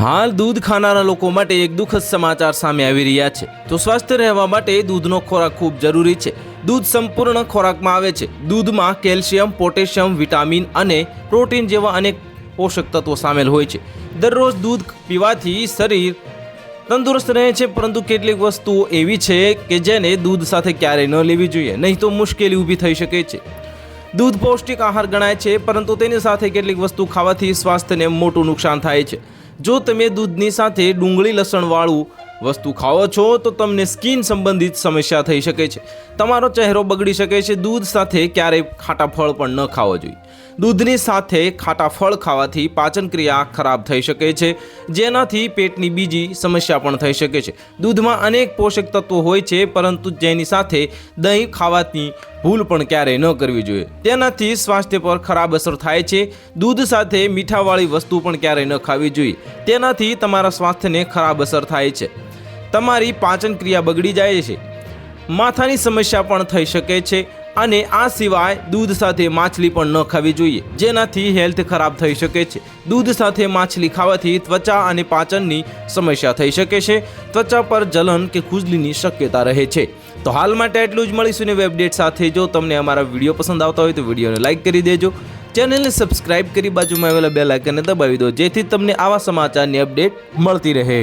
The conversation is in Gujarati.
હાલ દૂધ ખાનારા લોકો માટે એક દુઃખદ સમાચાર સામે આવી રહ્યા છે. તો સ્વસ્થ રહેવા માટે દૂધનો ખોરાક ખૂબ જરૂરી છે. દૂધ સંપૂર્ણ ખોરાકમાં આવે છે. દૂધમાં કેલ્શિયમ, પોટેશિયમ, વિટામિન અને પ્રોટીન જેવા અનેક પોષક તત્વો સામેલ હોય છે. દરરોજ દૂધ પીવાથી શરીર તંદુરસ્ત રહે છે, પરંતુ કેટલીક વસ્તુઓ એવી છે કે જેને દૂધ સાથે ક્યારેય ન લેવી જોઈએ. નહીં તો મુશ્કેલી ઊભી થઈ શકે છે. દૂધ પૌષ્ટિક આહાર ગણાય છે, પરંતુ તેની સાથે કેટલીક વસ્તુ ખાવાથી સ્વાસ્થ્યને મોટું નુકસાન થાય છે. જો તમે દૂધની સાથે ડુંગળી લસણવાળું વસ્તુ ખાઓ છો તો તમને સ્કિન સંબંધિત સમસ્યા થઈ શકે છે. તમારો ચહેરો બગડી શકે છે. દૂધ સાથે ક્યારેય ખાટા ફળ પણ ન ખાવો જોઈએ. દૂધની સાથે ખાટા ફળ ખાવાથી પાચન ક્રિયા ખરાબ થઈ શકે છે. જેનાથી પેટની બીજી સમસ્યા પણ થઈ શકે છે. દૂધમાં અનેક પોષક તત્વો હોય છે, પરંતુ જેની સાથે દહીં ખાવાથી ભૂલ પણ ક્યારેય ન કરવી જોઈએ. તેનાથી સ્વાસ્થ્ય પર ખરાબ અસર થાય છે. દૂધ સાથે મીઠાવાળી વસ્તુ પણ ક્યારેય ન ખાવી જોઈએ. તેનાથી તમારા સ્વાસ્થ્યને ખરાબ અસર થાય છે. તમારી પાચન ક્રિયા બગડી જાય છે. માથાની સમસ્યા પણ થઈ શકે છે અને આ સિવાય દૂધ સાથે માછલી પણ ન ખાવી જોઈએ, જેનાથી હેલ્થ ખરાબ થઈ શકે છે. દૂધ સાથે માછલી ખાવાથી ત્વચા અને પાચનની સમસ્યા થઈ શકે છે. ત્વચા પર જલન કે ખુજલીની શક્યતા રહે છે. તો હાલ માટે એટલું જ મળીશું ને વેબડેટ સાથે. જો તમને અમારા વીડિયો પસંદ આવતા હોય તો વિડીયોને લાઇક કરી દેજો. ચેનલને સબસ્ક્રાઇબ કરી બાજુમાં આવેલા બે લાઇકનને દબાવી દો, જેથી તમને આવા સમાચારની અપડેટ મળતી રહે.